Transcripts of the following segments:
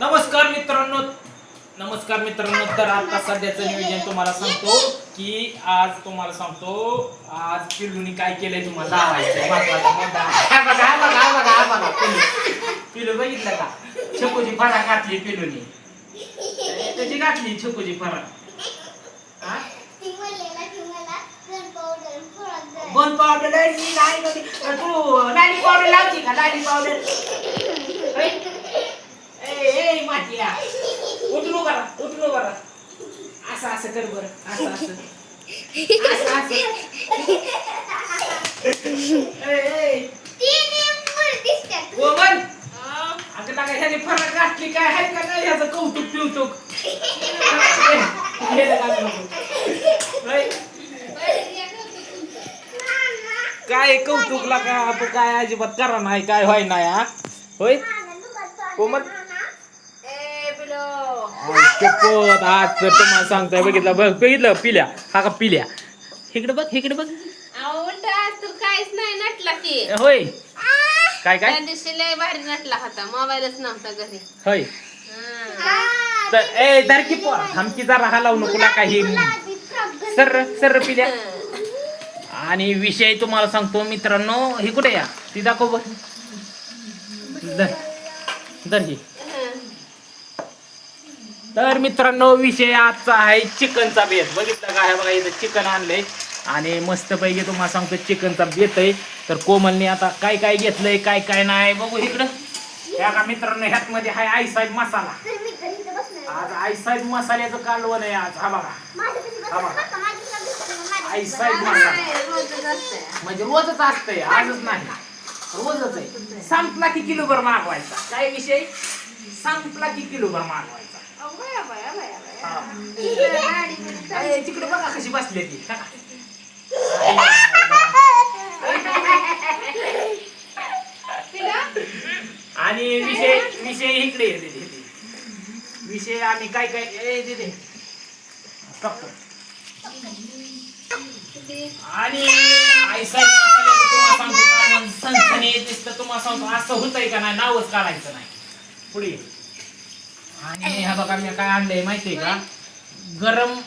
नमस्कार मित्रांनो. नमस्कार मित्रांनो तर आता सध्याचं नियोजन तुम्हाला सांगतो की आज तुम्हाला सांगतो आज पिलूनी काय केलंय तुम्हाला दावायचं महत्त्वाचा मुद्दा हा बघा हा बघा हा बघा हा बघा बघितलं का? छकुची फरा घातली पिल्लूनी. त्याची घातली छकुची फरा हा? बन पावडर आहे, मी नाही नव्हती. तू लाली पावडर लावती का? लाली पावडर ए माटिया उठलो करा उठलो करा असं असं कर बरं. असं असं. असं असं. ए ए. कोमल अगं लागा ह्याने फरक घातली काय आहे का नाही? ह्याचं कौतुक पिवतुक? काय कौतुक लागा आपण काय अजिबात करा नाही काय व्हाय नाही हा? होय? कोमल आज तर तुम्हाला सांगतोय बघितलं बघ बघितलं पिल्या. हा का पिल्या? इकडे बघ इकडे बघ. काहीच नाही नटला की. होय. काय त्या काय दिवशी लय भारी नटला होता मोबाईलच नव्हता घरी. होय. हा. तर ए धरकी पोर थांबकी जरा हलावू नको लागा ही सर सर पिल्या. आणि विषय तुम्हाला सांगतो मित्रांनो ही कुठे या? ती दाखव बर. धर. धर ही तर मित्रांनो विषय आजचा आहे चिकनचा बेत. बघितलं का? हे बघा इथं चिकन आणलंय. आणि मस्त पैकी तुम्हाला सांगतो चिकनचा बेत आहे. तर कोमलने आता काय काय घेतलंय काय काय नाही बघू इकडं. या का मित्रांनो ह्यात मध्ये आहे आई साहेब मसाला. आज आई साहेब मसाल्याचं कालवण आहे आज. हा बघा. आई साहेब मसाला. काय रोजच असतंय. म्हणजे रोजच असतंय आजच नाही. रोजच आहे. संपला की किलोभर मागवायचा. काय विषय? संपला की किलोभर मागवायचा अगं बाया, बाया, बाया, हा. बाया. गाडीमध्ये अरे, तिकडे बघा कशी बसली ती. आणि विषय विषय इकडे ये, विषय आम्ही काय काय दिले दे, आणि आई साहेब तुम्हाला सांगतो कारण सनसनी दिसतं तुम्हाला सांगतो असं होतंय का नाही? नावच काढायचं नाही. पुढे आणि हा बघा मी काय आणलंय माहितीये का? गरम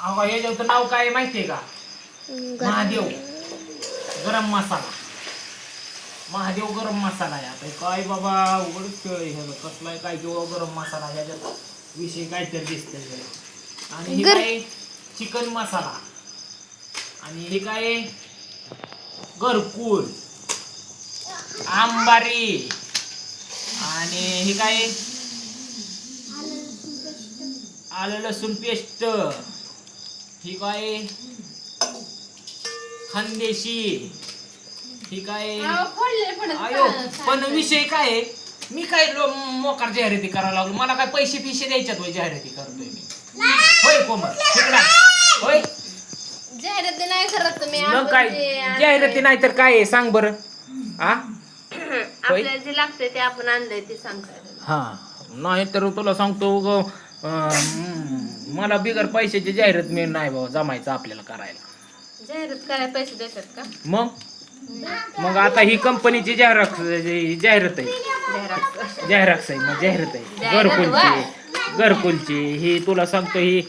अहो याच्यावर नाव काय आहे माहितीये का? महादेव. गरम मसाला. महादेव गरम मसाला आहे आता. काय बाबा उघडच खेळ आहे ह्याला. कसला आहे काय किंवा गरम मसाला ह्याच्यात विषय काहीतरी दिसतंय आणि हे काय चिकन मसाला. आणि हे काय घरकुल. आंबारी. आणि हे काय आलं लसूण पेस्ट. ही काय खानदेशी. ही काय अहो, फोडले पडत अयो का? पण विषय काय आहे? मी काय मोकार जाहिराती करायला लागलो. मला काय पैसे पिशे द्यायच्यात वय जाहिराती करतोय मी? होय कोमल. तिकडा होय? जाहिराती नाही करत तुम्ही मग आपण काय? जाहिराती नाही तर काय आहे? सांग बरं. हा आपल्याला जे लागतंय ते आपण आणलंय ते सांगताय. हा. नाही तर तुला सांगतो ग, मला बिगर पैशाची जाहिरात मिळ नाही बाबा जमायचं आपल्याला करायला. जाहिरात करायला पैसे देतात का? मग? मग आता ही कंपनीची जाहिरात जाहिरात आहे. जाहिरात आहे मग जाहिरात आहे. घरकुलची घरकुलची ही तुला सांगतो ही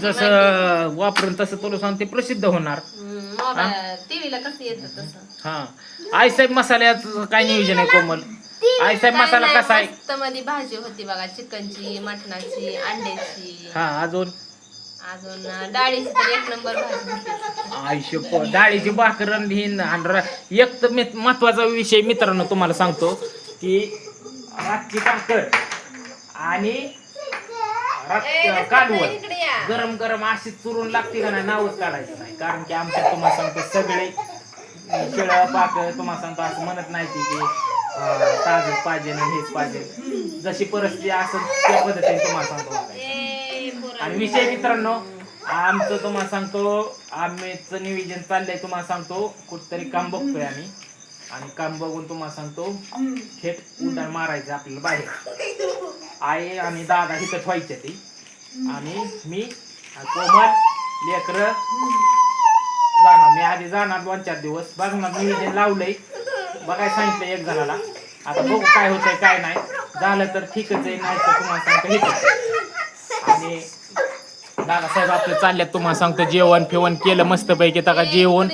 जसं वापरून तसं तुला सांगते प्रसिद्ध होणार. मोबाईल टीव्हीला कसं येतं तसं. हा. आईसाहेब मसाल्याचं काय नियोजन आहे कोमल? आईसाहेब मसाला काय कसा आहे? मस्त मध्ये भाजी होती बघा चिकनची मटणाची अंड्याची. हा अजून? अजून डाळीची तर एक नंबर भाजी होती. आयुष्य डाळीची भाकर आणि ही आणि रा- एक तर मी- महत्त्वाचा विषय मित्रांनो तुम्हाला सांगतो की रातची भाकर आणि रात- कालवण इकडे या. गरम गरम अशी चुरून लागते का नाही नावच काढायचं नाही. कारण की आमच्या तुम्हाला सांगतो सगळे शिळं पाक तुम्हाला सांगतो असं म्हणत नाही की, अं, ताजच पाहिजे ना हेच पाहिजे. जशी परिस्थिती असेल त्या पद्धतीने तुम्हाला सांगतो. आणि विषय मित्रांनो आमचं तुम्हाला सांगतो आम्हीचं नियोजन चाललंय तुम्हाला सांगतो. कुठतरी काम बघतोय आम्ही. आणि काम बघून तुम्हाला सांगतो थेट उड्डाण मारायचं आपल्याला बाहेर. आई आणि दादा इथं ठेवायचे ते. आणि मी कोमल लेकर जाणार. मी आधी जाणार दोन चार दिवस. बघणार नियोजन लावलंय. बघाय सांगितलं एक जणाला. आता बघू काय होतंय काय नाही. झालं तर ठीकच आहे नाही तर तुम्हाला सांगतो हेच आणि दादा साहेब चालले चालल्यात तुम्हाला सांगतो जेवण फेवण केलं मस्त पैकी का जेवण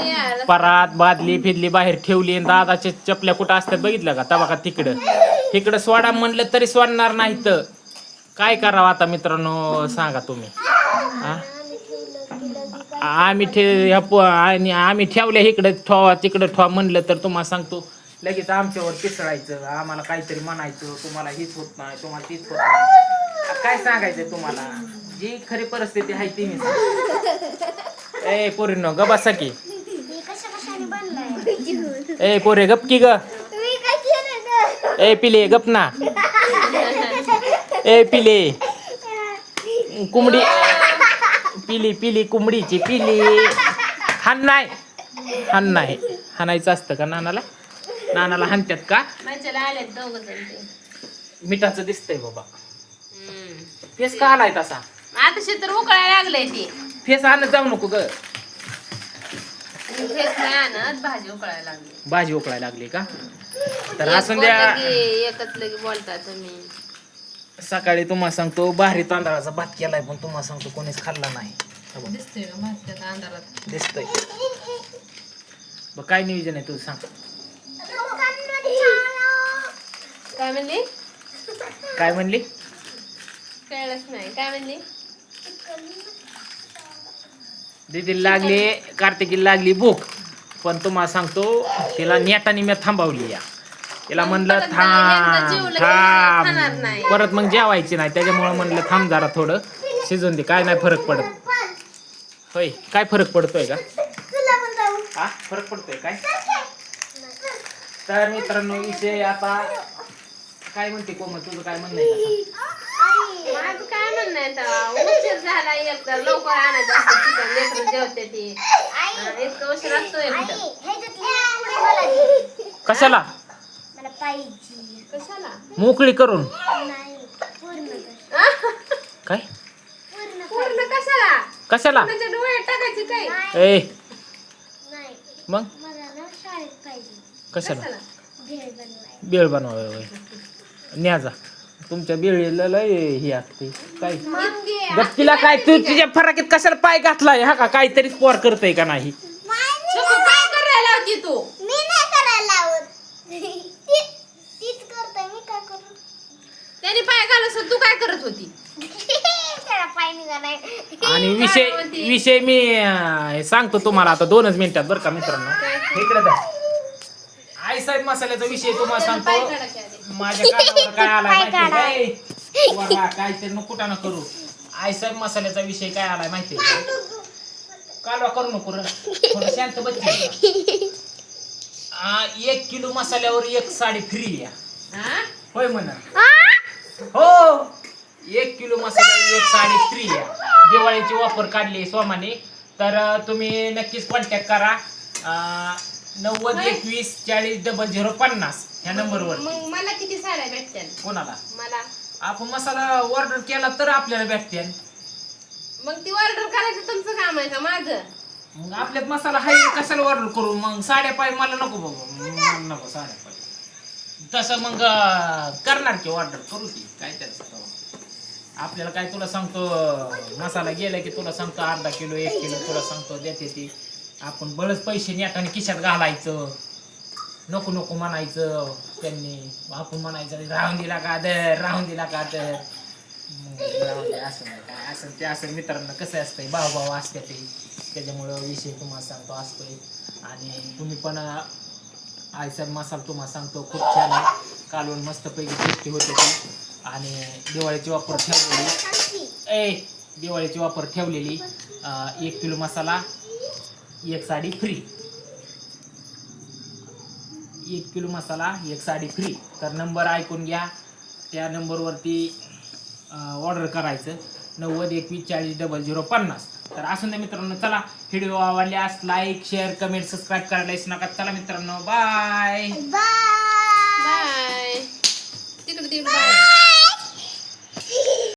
परात बादली फिदली बाहेर ठेवली. आणि दादाच्या चपल्या कुठं असतात बघितलं का? तबा का तिकडं? तिकडं सोडा म्हणलं तरी सोडणार नाही तर. काय करावं आता मित्रांनो? सांगा तुम्ही. आम्ही ठे ह्या प- आणि आम्ही ठेवल्या इकडे ठेवा तिकडे ठेवा म्हणलं तर तुम्हाला सांगतो. लगेच आमच्यावर पिसळायचं आम्हाला काहीतरी म्हणायचं तुम्हाला हीच होत नाही तुम्हाला तीच होत नाही. काय सांगायचं तुम्हाला? जी खरी परिस्थिती आहे ती मी ए पोरीनो ग बसा की. ए पोरे गप की ग. ए पिले गप ना. ए पिले. कुंबडी पिली पिली कुंबडीची पिली. हान नाही. हान नाही. हाणायचं असतं का नानाला? नानाला हाणत्यात का? माझ्याला आले दोघ जण ते. मिठाचं दिसतंय बाबा. हम्म. फेस का आलाय तसा? आता शेतर उकळायला लागलंय ते. फेस आणत जाऊ नको ग. फेस नाही आणत भाजी उकळायला लागली. भाजी उकळायला लागली का? तर एक असून द्या. बोललं की एकच लगे बोलता तुम्ही. सकाळी तुम्हाला सांगतो भारी तांदळाचा भात केलाय पण तुम्हाला सांगतो कोणीच खाल्ला नाही. हा बघ, दिसतोय का भाजच्यात अंधारात दिसतंय. बघ काय नियोजन आहे तुझं सांग. काय म्हणली? काय म्हणली? कळलंच नाही. काय म्हणली? दीदीला लागली कार्तिकीला लागली भूक. पण तुम्हाला सांगतो तिला नेटाने मी थांबवली या. तिला म्हणलं थांब थांब. परत मग जेवायची नाही त्याच्यामुळे म्हणलं थांब जरा थोडं शिजून दे. काय नाही फरक पडत. होय काय फरक पडतोय का? हा फरक पडतोय काय? तर मित्रांनो विषय आता काय म्हणते कोमल? तुझं काय म्हणणं आहे का? माझं काय म्हणणं आहे तेव्हा? उशीर झाला एक तर लवकर आणायचं असतं चिकन लेकरं जेवते ती. हा, इतकं उशीर असतो एक कशाला? मला पाहिजे. कशाला? मोकळी करून. नाही पूर्ण कर. काय? पूर्ण कर. पूर्ण कशाला? कशाला? कोणाच्या डोळ्यात टाकायची काय? ए. नाही. मग? मला ना शाळेत पाहिजे. कशाला? कशाला? भेळ बनवाय बेळ बनवाय होय. न्याजा तुमच्या बेळीला लय हे असते. काय? मग घे. गप्पीला काय तू तुझ्या फराकीत कशाला पाय घातलाय? हा का? काहीतरी स्पोर करतय का नाही? छोकू, काय करायला होती तू? मी नाही करायला लावत ती- तीच करते मी काय करू? त्याने पाय घालस तू काय करत होती? त्याला पाय निघा नाही आणि विषय विषय मी अं, सांगतो तुम्हाला आता दोनच मिनिटात बरं का मित्रांनो. इकडे जा. आई साहेब मसाल्याचा विषय तुम्हाला सांगतो. माझ्या कानावर काय आलाय. माहिती बघा काय? ते नको ना करू. आई साहेब मसाल्याचा विषय काय आलाय माहिती कालवा करू नको रे. थोडं शांत बच्ची एक किलो मसाल्यावर एक साडी फ्री आहे. हा? होय म्हणा. हो. एक किलो मसाल्यावर एक साडी फ्री आहे. दिवाळीची वापर काढली सोमाने. तर अं, तुम्ही नक्कीच कॉन्टॅक्ट करा. अं, नव्वद एकवीस चाळीस डबल झिरो पन्नास ह्या नंबरवर मग मला किती साड्या भेटत्या कोणाला? मला. आपण मसाला ऑर्डर केला तर आपल्याला भेटते मग ती ऑर्डर करायचं तुमचं काम आहे का माझं? मग आपल्यात मसाला हाय कशाला ऑर्डर करू? मग साड्या पाय मला नको बाबा. मला नको साड्या पाय तसं मग अं, करणार की ऑर्डर करू की? काय त्याचं तेव्हा. आपल्याला काय तुला सांगतो मसाला गेला की तुला सांगतो अर्धा किलो एक किलो तुला सांगतो देते ती. आपण बळच पैसे नेटाने खिशात घालायचं. नको नको म्हणायचं त्यांनी. आपण म्हणायचं राहून दिला का दर? राहून दिला का दर? असं काय. असं ते असं मित्रांना कसं असतंय भाऊ भाऊ असते ते. त्याच्यामुळं विषय तुम्हाला सांगतो असतोय. आणि तुम्ही पण आयसर मसाला तुम्हाला सांगतो खूप छान आहे. कालवण मस्तपैकी टेस्टी होते ती. आणि दिवाळीची वापर ठेवलेली. ए दिवाळीची वापर ठेवलेली. एक किलो मसाला. एक साडी फ्री एक किलो मसाला एक साडी फ्री तर नंबर ऐकून घ्या. त्या नंबरवरती ऑर्डर करायचं. नव्वद एकवीस चाळीस डबल झिरो पन्नास. तर असून द्या मित्रांनो चला. व्हिडिओ आवडल्यास लाईक शेअर कमेंट सबस्क्राईब करायला नका. चला मित्रांनो बाय बाय